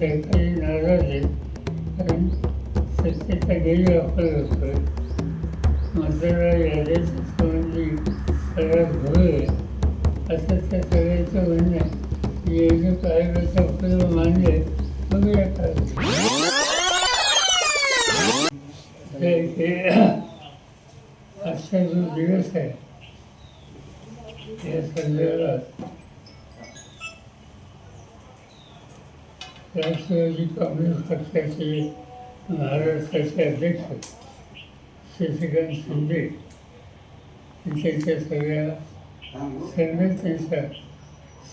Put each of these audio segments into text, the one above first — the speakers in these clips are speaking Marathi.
काहीतरी नाराज आहे कारण सत्तेचा गैरवापर होतोय मात्र याद्याच्या संबंधी सर्वात घोळ असं त्या सगळ्याचं म्हणणं आहे. निवडणूक आयोगाचा उपयोग मानले बघूया काय आजचा जो दिवस आहे या संदर्भात राष्ट्रवादी काँग्रेस पक्षाचे महाराष्ट्राचे अध्यक्ष शशिकांत शिंदे. त्यांच्या सगळ्या संघटनेचा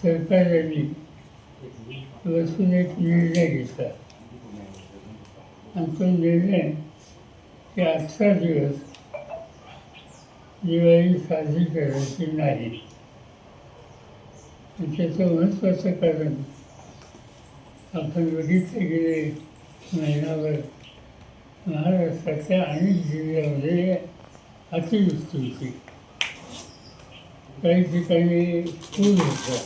सहकार्याने बसून एक निर्णय घेतला आणि तो निर्णय की आजचा दिवस दिवाळी साजरी करायची नाही. त्याचं महत्त्वाचं कारण गेले महिनाभर महाराष्ट्राच्या अनेक जिल्ह्यामध्ये अतिवृष्टी होती. काही ठिकाणी पूर होता.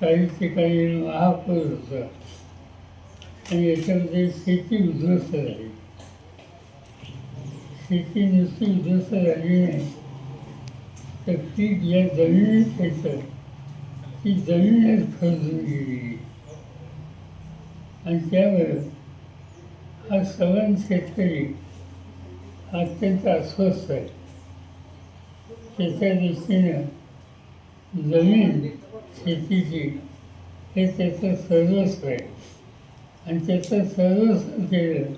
काही ठिकाणी महापूर होता. आणि याच्यामध्ये शेती उद्ध्वस्त झाली. शेती नुसती उद्ध्वस्त झाली नाही. तर ती ज्या जमिनीत यायचं ती जमीनच खरजून गेली. आणि त्यामुळं हा सवन शेतकरी अत्यंत अस्वस्थ आहे. त्याच्या दृष्टीनं जमीन शेतीची हे त्याचं सर्वस्व आहे. आणि त्याचं सर्वस्व केलं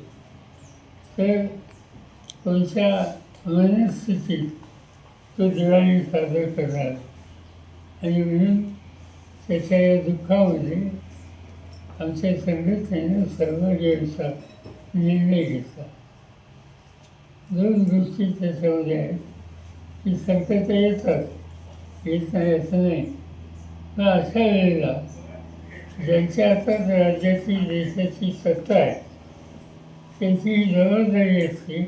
तर कोणत्या मनस्थितीत तो दिवाळी साजरा करणार? आणि म्हणून त्याच्या या दुःखामध्ये आमच्या संघटनेनं सर्वांचा निर्णय घेतला दोन गोष्टी त्याच्यामध्ये आहेत. की संकट येतात येत नाही असं नाही. पण अशा वेळेला ज्यांच्या हातात राज्याची देशाची सत्ता आहे त्यांची ही जबाबदारी असते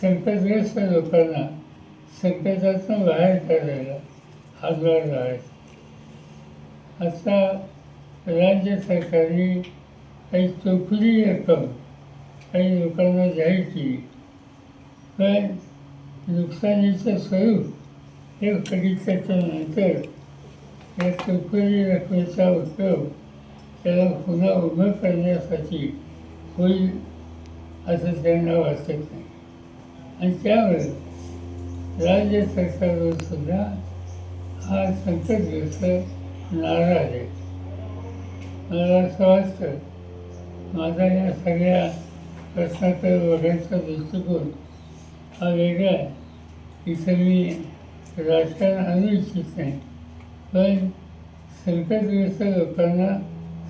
संकटग्रस्त लोकांना संकटातून बाहेर काढायला हातभार लावायचा. आता राज्य सरकारने काही चोखली रक्कम काही लोकांना जाहीर केली. पण नुकसानीचं स्वरूप हे बघितल्याच्या नंतर या चोखली रकमेचा उपयोग त्याला पुन्हा उभं करण्यासाठी होईल असं त्यांना वाटत नाही. आणि त्यामुळे राज्य सरकारवर सुद्धा हा संकटग्रस्त नाराज आहे. मला असं वाटतं माझा या सगळ्या प्रश्नाकडे बघायचा दृष्टिकोन हा वेगळा आहे. इथं मी राजकारण आणू इच्छित नाही पण संकटग्रस्त लोकांना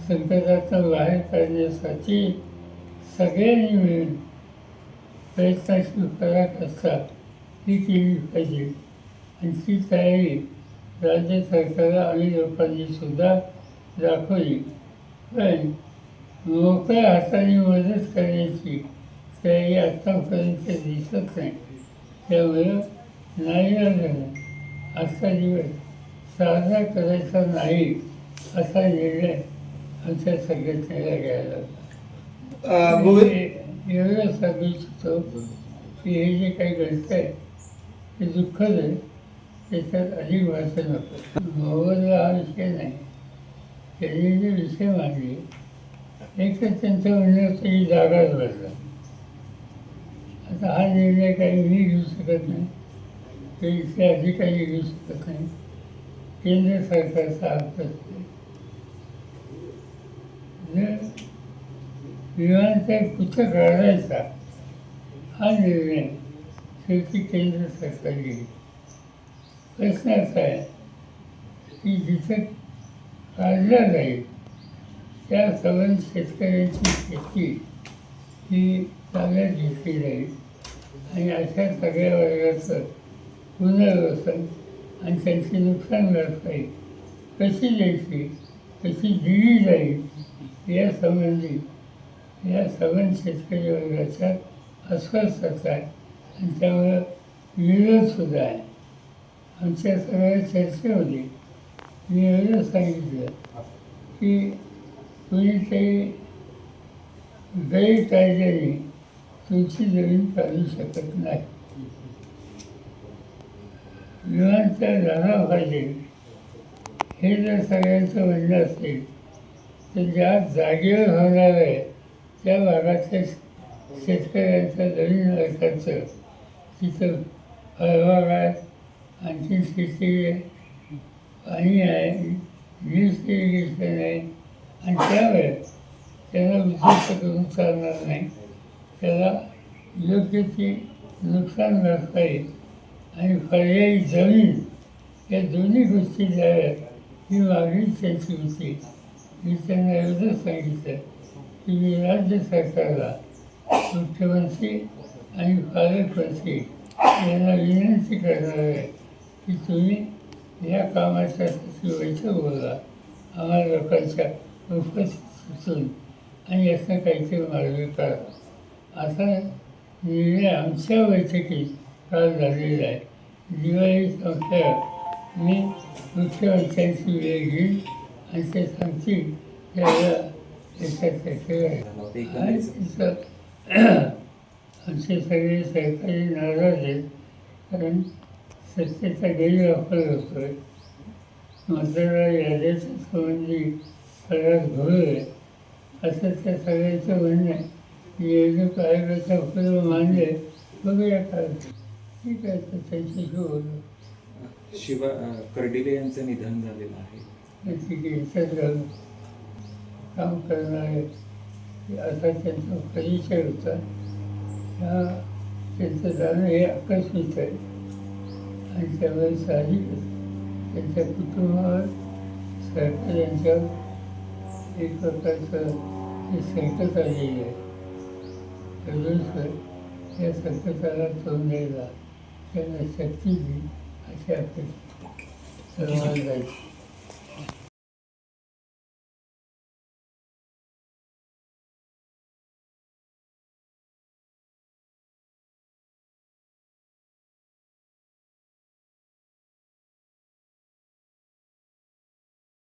संकटातून बाहेर काढण्यासाठी सगळ्यांनी मिळून प्रयत्नाची पराकाष्ठा ही केली पाहिजे. आणि ती तयारी राज्य सरकारला आणि लोकांनी सुद्धा दाखवली. पण मोकळ्या हाताने मदत करण्याची तयारी आत्तापर्यंत दिसत नाही. त्यामुळं नाईलाजानं आजचा दिवस साजरा करायचा नाही असा निर्णय आमच्या संघटनेला घ्यायला एवढं सांगू इच्छितो की हे जे काही घडतं आहे ते दुःखद आहे. त्याच्यात अधिक वाचन नको. मोबाईलला हा विषय नाही. त्यांनी जे विषय मांडले एक तर त्यांचं म्हणणं होतं की जागाच बसला आता हा निर्णय काही मी घेऊ शकत नाही. ते इथले अधिकारी घेऊ शकत नाही. केंद्र सरकारचा हक्क असते. जर विमानतळ कुठं काढायचा हा निर्णय शेवटी केंद्र सरकार घेईल. प्रश्न असा आहे की जिथं काढलं जाईल त्या सवन शेतकऱ्यांची शेती ही चांगल्या घेतली जाईल आणि अशा सगळ्या वर्गाचं पुनर्वसन आणि त्यांची नुकसान भरपाई कशी द्यायची कशी दिली जाईल यासंबंधी या सवन शेतकरी वर्गाच्या अस्वस्थता आहे आणि त्यामुळं विरोधसुद्धा आहे. आमच्या सगळ्या चर्चेमध्ये मी एवढं सांगितलं की कुणी काही गैरकायद्याने तुमची जमीन काढू शकत नाही. विमानतळ झाला पाहिजे. हे जर सगळ्यांचं म्हणणं असेल तर ज्या जागेवर होणार आहे त्या भागातल्या शेतकऱ्यांच्या जमीन मालकाचं तिथं फळबाग आहे आणखी शेती आहे. पाणी आहे वीज इरिगेशन आहे आणि त्यावेळेस त्याला उद्ध्वस्त करून चालणार नाही. त्याला योग्य ती नुकसान भरपाई आणि पर्यायी जमीन या दोन्ही गोष्टी द्याव्यात ही मागणी त्यांची होती. मी त्यांना एवढंच सांगितलं की मी राज्य सरकारला मुख्यमंत्री आणि पालकमंत्री यांना विनंती करणार आहे की तुम्ही या कामाच्या सचिवायचं बोलला आम्हाला लोकांच्या उपस्थित सुचून आणि यातनं काहीतरी मार्ग करा असा निर्णय आमच्या बैठकीत काल झालेला आहे दिवाळी संपल्यावर मी मुख्यमंत्र्यांची वेळ घेईन आणि ते सांगतील त्याला याच्यासाठी आहे आमचे सगळे सहकारी नाराज आहेत कारण सत्तेचा गैरवापर होतो आहे मतदार याद्याच्या संबंधी सगळ्यात घोळ आहे असं त्या सगळ्यांचं म्हणणं आहे. निवडणूक आयोगाच्या पूर्व मान्य बघूया काय ठीक आहे तर त्यांच्याशी बोलू. शिवा कर्डिले यांचं निधन झालेलं आहे. याच्यात घालून काम करणारे असा त्यांचा परिचय होता. ह्या त्यांचं जाणं हे आकस्मिक आहे. आणि त्यामुळे साहजिकच त्यांच्या कुटुंबावर सरकार यांच्यावर एक प्रकारचं हे संकट आलेलं आहे. तरुण या संकटाला तोंड द्यायला त्यांना शक्ती दिली अशी अपेक्षा. सर्वांना जायची.